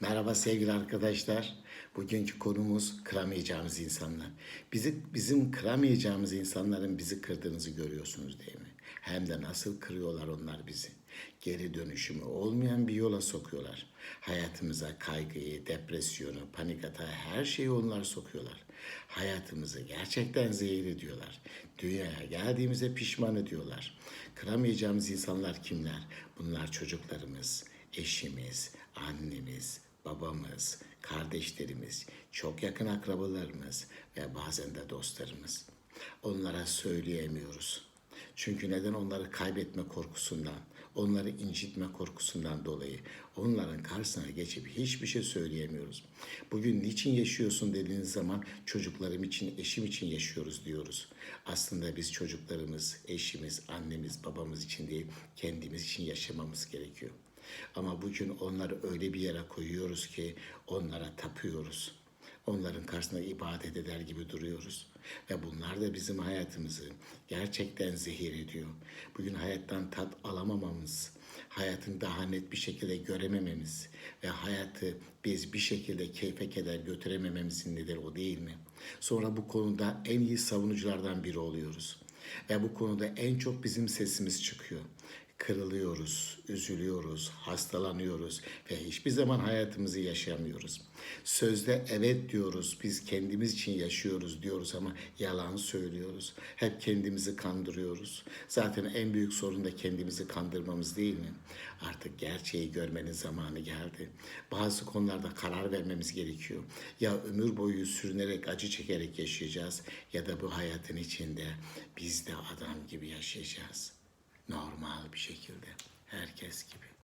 Merhaba sevgili arkadaşlar. Bugünkü konumuz kıramayacağımız insanlar. Bizi bizim kıramayacağımız insanların bizi kırdığınızı görüyorsunuz değil mi? Hem de nasıl kırıyorlar onlar bizi. Geri dönüşümü olmayan bir yola sokuyorlar. Hayatımıza kaygıyı, depresyonu, panik atağı her şeyi onlar sokuyorlar. Hayatımızı gerçekten zehir ediyorlar. Dünyaya geldiğimize pişman ediyorlar. Kıramayacağımız insanlar kimler? Bunlar çocuklarımız, eşimiz, annemiz, babamız, kardeşlerimiz, çok yakın akrabalarımız ve bazen de dostlarımız. Onlara söyleyemiyoruz. Çünkü neden onları kaybetme korkusundan, onları incitme korkusundan dolayı onların karşısına geçip hiçbir şey söyleyemiyoruz. Bugün niçin yaşıyorsun dediğiniz zaman çocuklarım için, eşim için yaşıyoruz diyoruz. Aslında biz çocuklarımız, eşimiz, annemiz, babamız için değil, kendimiz için yaşamamız gerekiyor. Ama bugün onları öyle bir yere koyuyoruz ki onlara tapıyoruz. Onların karşısında ibadet eder gibi duruyoruz. Ve bunlar da bizim hayatımızı gerçekten zehir ediyor. Bugün hayattan tat alamamamız, hayatın daha net bir şekilde göremememiz ve hayatı biz bir şekilde keyfe keder götüremememizin nedeni o değil mi? Sonra bu konuda en iyi savunuculardan biri oluyoruz. Ve bu konuda en çok bizim sesimiz çıkıyor kırılıyoruz, üzülüyoruz, hastalanıyoruz ve hiçbir zaman hayatımızı yaşayamıyoruz. Sözde evet diyoruz, biz kendimiz için yaşıyoruz diyoruz ama yalan söylüyoruz. Hep kendimizi kandırıyoruz. Zaten en büyük sorun da kendimizi kandırmamız değil mi? Artık gerçeği görmenin zamanı geldi. Bazı konularda karar vermemiz gerekiyor. Ya ömür boyu sürünerek, acı çekerek yaşayacağız ya da bu hayatın içinde biz de adam gibi yaşayacağız normal bir şekilde herkes gibi.